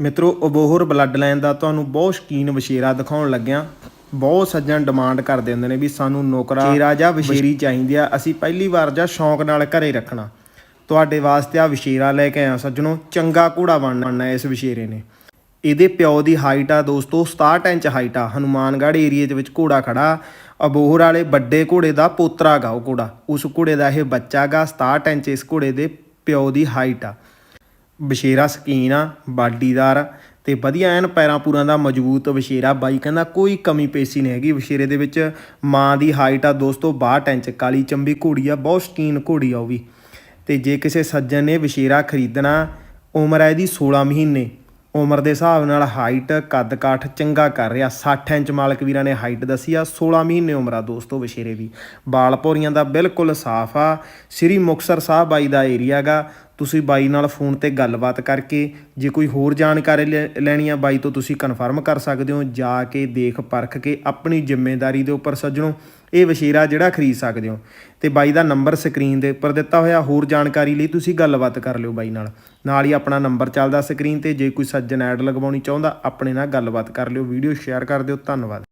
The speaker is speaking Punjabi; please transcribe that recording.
ਮਿੱਤਰੋ ਅਬੋਹਰ ਬਲੱਡ ਲਾਈਨ ਦਾ ਤੁਹਾਨੂੰ ਬਹੁਤ ਸ਼ਕੀਨ ਵਸ਼ੇਰਾ ਦਿਖਾਉਣ ਲੱਗਿਆ। ਬਹੁਤ ਸੱਜਣ ਡਿਮਾਂਡ ਕਰਦੇ ਹੁੰਦੇ ਨੇ ਵੀ ਸਾਨੂੰ ਨੌਕਰਾ ਵਸ਼ੇਰਾ ਜਾਂ ਵਸ਼ੇਰੀ ਚਾਹੀਦੀ ਆ। ਅਸੀਂ ਪਹਿਲੀ ਵਾਰ ਜਾਂ ਸ਼ੌਂਕ ਨਾਲ ਘਰੇ ਰੱਖਣਾ। ਤੁਹਾਡੇ ਵਾਸਤੇ ਆ ਵਸ਼ੇਰਾ ਲੈ ਕੇ ਆਇਆ ਸੱਜਣੋ ਚੰਗਾ ਘੋੜਾ ਬਣਨਾ ਇਸ ਵਸ਼ੇਰੇ ਨੇ। ਇਹਦੇ ਪਿਓ ਦੀ ਹਾਈਟ ਆ ਦੋਸਤੋ 67 ਇੰਚ ਹਾਈਟ ਆ। ਹਨੂਮਾਨਗੜ੍ਹ ਏਰੀਏ ਦੇ ਵਿੱਚ ਘੋੜਾ ਖੜਾ। ਅਬੋਹਰ ਵਾਲੇ ਵੱਡੇ ਘੋੜੇ ਦਾ ਪੋਤਰਾ ਗਾ ਉਹ ਘੋੜਾ। ਉਸ ਘੋੜੇ ਦਾ ਇਹ ਬੱਚਾ ਗਾ 67 ਇੰਚ ਇਸ ਘੋੜੇ ਦੇ ਪਿਓ ਦੀ ਹਾਈਟ ਆ। ਬਸ਼ੇਰਾ ਸਕੀਨ ਆ, ਬਾਡੀਦਾਰ ਆ, ਤੇ ਵਧੀਆ ਐਨ ਪੈਰਾਂ ਪੂਰਾਂ ਦਾ ਮਜ਼ਬੂਤ ਬਸ਼ੇਰਾ। ਬਾਈ ਕਹਿੰਦਾ ਕੋਈ ਕਮੀ ਪੇਸ਼ੀ ਨਹੀਂ ਹੈਗੀ। ਬਸ਼ੇਰੇ ਦੇ ਵਿੱਚ ਮਾਂ ਦੀ ਹਾਈਟ ਆ, ਦੋਸਤੋ 62 ਇੰਚ, ਕਾਲੀ ਚੰਬੀ ਘੋੜੀ ਆ, ਬਹੁਤ ਸ਼ਕੀਨ ਘੋੜੀ ਆ ਉਹ ਵੀ। ਤੇ ਜੇ ਕਿਸੇ ਸੱਜਣ ਨੇ ਬਸ਼ੇਰਾ ਖਰੀਦਣਾ, ਉਮਰ ਹੈ ਇਹਦੀ 16 ਮਹੀਨੇ। ਉਮਰ ਦੇ ਹਿਸਾਬ ਨਾਲ ਹਾਈਟ ਕੱਦ ਕਾਠ ਚੰਗਾ ਕਰ ਰਿਹਾ। 60 ਇੰਚ ਮਾਲਕ ਵੀਰਾਂ ਨੇ ਹਾਈਟ ਦੱਸੀ ਆ 16 ਮਹੀਨੇ ਉਮਰ ਆ ਦੋਸਤੋ ਬਸ਼ੇਰੇ ਦੀ ਬਾਲ ਭੌਰੀਆਂ ਦਾ ਬਿਲਕੁਲ ਸਾਫ਼ ਆ। ਸ੍ਰੀ ਮੁਕਤਸਰ ਸਾਹਿਬ ਬਾਈ ਦਾ ਏਰੀਆ ਗਾ। ਤੁਸੀਂ ਬਾਈ ਨਾਲ ਫੋਨ ਤੇ ਗੱਲਬਾਤ ਕਰਕੇ, ਜੇ ਕੋਈ ਹੋਰ ਜਾਣਕਾਰੀ ਲੈ- ਲੈਣੀ ਆ ਬਾਈ ਤੋਂ ਤੁਸੀਂ ਕਨਫਰਮ ਕਰ ਸਕਦੇ ਹੋ। ਜਾ ਕੇ ਦੇਖ ਪਰਖ ਕੇ ਆਪਣੀ ਜ਼ਿੰਮੇਵਾਰੀ ਦੇ ਉੱਪਰ ਸੱਜਣੋ। ਇਹ ਵਸ਼ੀਰਾ ਜਿਹੜਾ ਖਰੀਦ ਸਕਦੇ ਹੋ। ਤੇ ਬਾਈ ਦਾ ਨੰਬਰ ਸਕਰੀਨ ਦੇ ਉੱਪਰ ਦਿੱਤਾ ਹੋਇਆ, ਹੋਰ ਜਾਣਕਾਰੀ ਲਈ ਤੁਸੀਂ ਗੱਲਬਾਤ ਕਰ ਲਿਓ ਬਾਈ ਨਾਲ। ਨਾਲ ਹੀ ਆਪਣਾ ਨੰਬਰ ਚੱਲਦਾ ਸਕਰੀਨ ਤੇ, ਜੇ ਕੋਈ ਸੱਜਣ ਐਡ ਲਗਵਾਉਣੀ ਚਾਹੁੰਦਾ, ਆਪਣੇ ਨਾਲ ਗੱਲਬਾਤ ਕਰ ਲਿਓ, ਵੀਡੀਓ ਸ਼ੇਅਰ ਕਰ ਦਿਓ, ਧੰਨਵਾਦ।